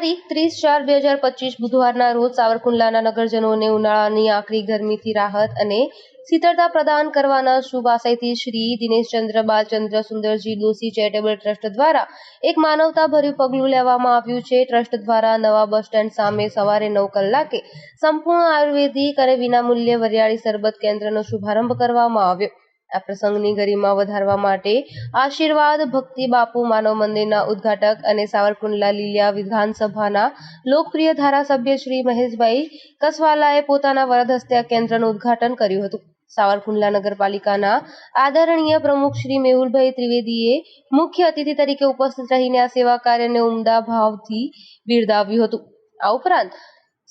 તારીખ ત્રીસ ચાર બે હજાર પચીસ બુધવારના રોજ સાવરકુંડલાના નગરજનોને ઉનાળાની આકરી ગરમીથી રાહત અને શીતળતા પ્રદાન કરવાના શુભ આશયથી શ્રી દિનેશચંદ્ર બાલચંદ્ર સુંદરજી દોશી ચેરિટેબલ ટ્રસ્ટ દ્વારા એક માનવતાભર્યું પગલું લેવામાં આવ્યું છે. ટ્રસ્ટ દ્વારા નવા બસ સ્ટેન્ડ સામે સવારે નવ કલાકે સંપૂર્ણ આયુર્વેદિક અને વિનામૂલ્યે વરિયાળી સરબત કેન્દ્રનો શુભારંભ કરવામાં આવ્યો. આ પ્રસંગની ગરિમા વધારવા માટે આશીર્વાદ, ભક્તિ, બાપુ, માનવ મંદિરના ઉદ્ઘાટક અને સાવરકુંડલા લીલિયા વિધાનસભાના લોકપ્રિય ધારાસભ્ય શ્રી મહેશભાઈ કસવાલાએ પોતાના વરદ હસ્તે કેન્દ્રનું ઉદ્ઘાટન કર્યું હતું. સાવરકુંડલા નગરપાલિકાના આદરણીય પ્રમુખ શ્રી મેહુલભાઈ ત્રિવેદીએ મુખ્ય અતિથિ તરીકે ઉપસ્થિત રહીને આ સેવા કાર્યને ઉમદા ભાવથી બિરદાવ્યું હતું. આ ઉપરાંત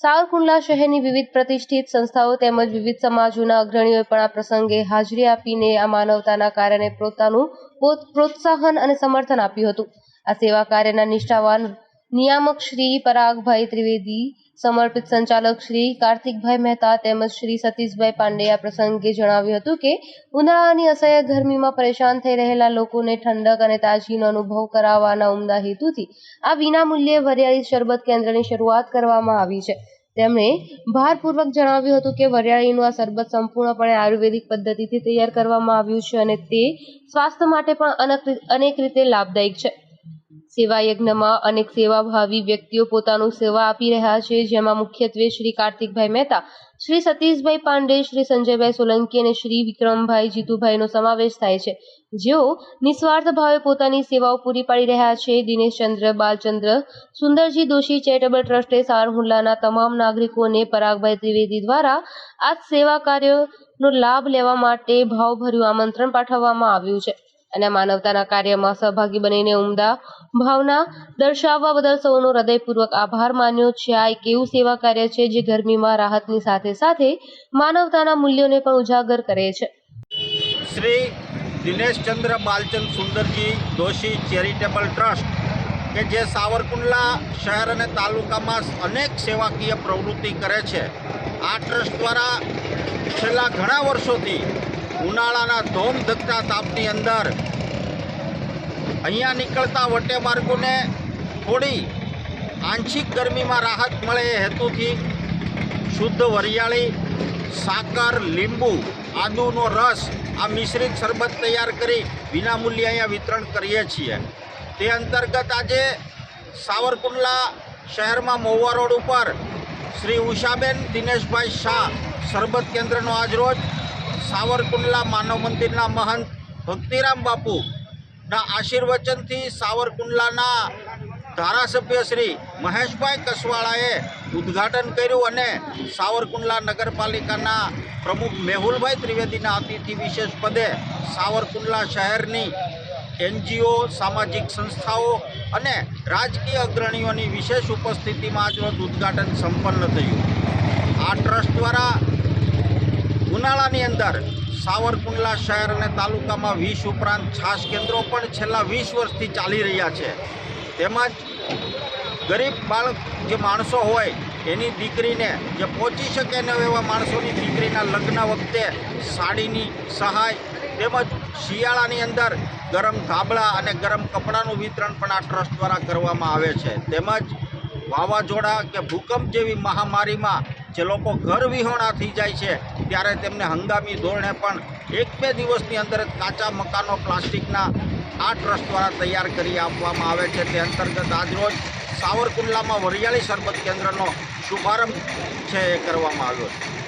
સાવરકુંડલા શહેરની વિવિધ પ્રતિષ્ઠિત સંસ્થાઓ તેમજ વિવિધ સમાજોના અગ્રણીઓએ પણ આ પ્રસંગે હાજરી આપીને આ માનવતાના કાર્યને પોતાનું પ્રોત્સાહન અને સમર્થન આપ્યું હતું. આ સેવા કાર્યના નિષ્ઠાવાન નિયામક શ્રી પરાગભાઈ ત્રિવેદી, સમર્પિત સંચાલક શ્રી કાર્તિકભાઈ મહેતા તેમજ શ્રી સતીશભાઈ પાંડે આ પ્રસંગે જણાવ્યું હતું કે ઉનાળાની અસહ્ય ગરમીમાં પરેશાન થઈ રહેલા લોકોને ઠંડક અને તાજગીનો અનુભવ કરાવવાના ઉમદા હેતુથી આ વિનામૂલ્યે વરિયાળી શરબત કેન્દ્રની શરૂઆત કરવામાં આવી છે. તેમણે ભારપૂર્વક જણાવ્યું હતું કે, વરિયાળીનું આ શરબત સંપૂર્ણપણે આયુર્વેદિક પદ્ધતિથી તૈયાર કરવામાં આવ્યું છે અને તે સ્વાસ્થ્ય માટે પણ અનેક રીતે લાભદાયક છે. સેવા યજ્ઞમાં અનેક સેવાભાવી વ્યક્તિઓ પોતાનું સેવા આપી રહ્યા છે. જેમાં મુખ્યત્વે શ્રી કાર્તિકભાઈ મહેતા, શ્રી સતીશભાઈ પાંડે, શ્રી સંજયભાઈ સોલંકી અને શ્રી વિક્રમભાઈ જીતુભાઈનો સમાવેશ થાય છે. જેઓ નિસ્વાર્થ ભાવે પોતાની સેવાઓ પૂરી પાડી રહ્યા છે. દિનેશચંદ્ર, બાલચંદ્ર, સુંદરજી દોશી ચેરિટેબલ ટ્રસ્ટે સારહુલ્લાના તમામ નાગરિકોને પરાગભાઈ ત્રિવેદી દ્વારા આ સેવા કાર્યનો લાભ લેવા માટે ભાવભર્યું આમંત્રણ પાઠવવામાં આવ્યું છે. અને માનવતાના કાર્યમાં સહભાગી બનીને ઉમદા ભાવના દર્શાવવા બદલ સૌનો હૃદયપૂર્વક આભાર માન્યો છે. આ એક એવું સેવા કાર્ય છે જે ગરમીમાં રાહતની સાથે સાથે માનવતાના મૂલ્યોને પણ ઉજાગર કરે છે. શ્રી દિનેશચંદ્ર બાલચંદ સુંદરજી દોશી ચેરિટેબલ ટ્રસ્ટ કે જે સાવરકુંડલા શહેર અને તાલુકામાં અનેક સેવાકીય પ્રવૃત્તિ કરે છે. આ ટ્રસ્ટ દ્વારા છેલ્લા ઘણા વર્ષોથી ઉનાળાના ધોમ ધકતા તાપની અંદર અહીંયા નીકળતા વટે માર્ગોને થોડી આંશિક ગરમીમાં રાહત મળે એ હેતુથી શુદ્ધ વરિયાળી, સાકર, લીંબુ, આદુનો રસ આ મિશ્રિત શરબત તૈયાર કરી વિનામૂલ્યે અહીંયા વિતરણ કરીએ છીએ. તે અંતર્ગત આજે સાવરકુંડલા શહેરમાં મહુવા રોડ ઉપર શ્રી ઉષાબેન દિનેશભાઈ શાહ શરબત કેન્દ્રનો આજરોજ સાવરકુંડલા માનવ મંદિરના મહંત ભક્તિરામ બાપુના આશીર્વચનથી સાવરકુંડલાના ધારાસભ્ય શ્રી મહેશભાઈ કસવાળાએ ઉદ્ઘાટન કર્યું અને સાવરકુંડલા નગરપાલિકાના પ્રમુખ મેહુલભાઈ ત્રિવેદીના અતિથિ વિશેષ પદે સાવરકુંડલા શહેરની એનજીઓ, સામાજિક સંસ્થાઓ અને રાજકીય અગ્રણીઓની વિશેષ ઉપસ્થિતિમાં આજરોજ ઉદ્ઘાટન સંપન્ન થયું. આ ટ્રસ્ટ દ્વારા ઉનાળાની અંદર સાવરકુંડલા શહેર અને તાલુકામાં વીસ ઉપરાંત છાશ કેન્દ્રો પણ છેલ્લા વીસ વર્ષથી ચાલી રહ્યા છે. તેમજ ગરીબ બાળક જે માણસો હોય, એની દીકરીને જે પહોંચી શકે ન એવા માણસોની દીકરીના લગ્ન વખતે સાડીની સહાય તેમજ શિયાળાની અંદર ગરમ ધાબળા અને ગરમ કપડાનું વિતરણ પણ આ ટ્રસ્ટ દ્વારા કરવામાં આવે છે. તેમજ વાવાઝોડા કે ભૂકંપ જેવી મહામારીમાં જે લોકો ઘર વિહોણા થઈ જાય છે, ત્યારે તેમને હંગામી ધોરણે પણ એક બે દિવસની અંદર જ કાચા મકાનો પ્લાસ્ટિકના આ ટ્રસ્ટ દ્વારા તૈયાર કરી આપવામાં આવે છે. તે અંતર્ગત આજરોજ સાવરકુંડલામાં વરિયાળી શરબત કેન્દ્રનો શુભારંભ છે એ કરવામાં આવ્યો છે.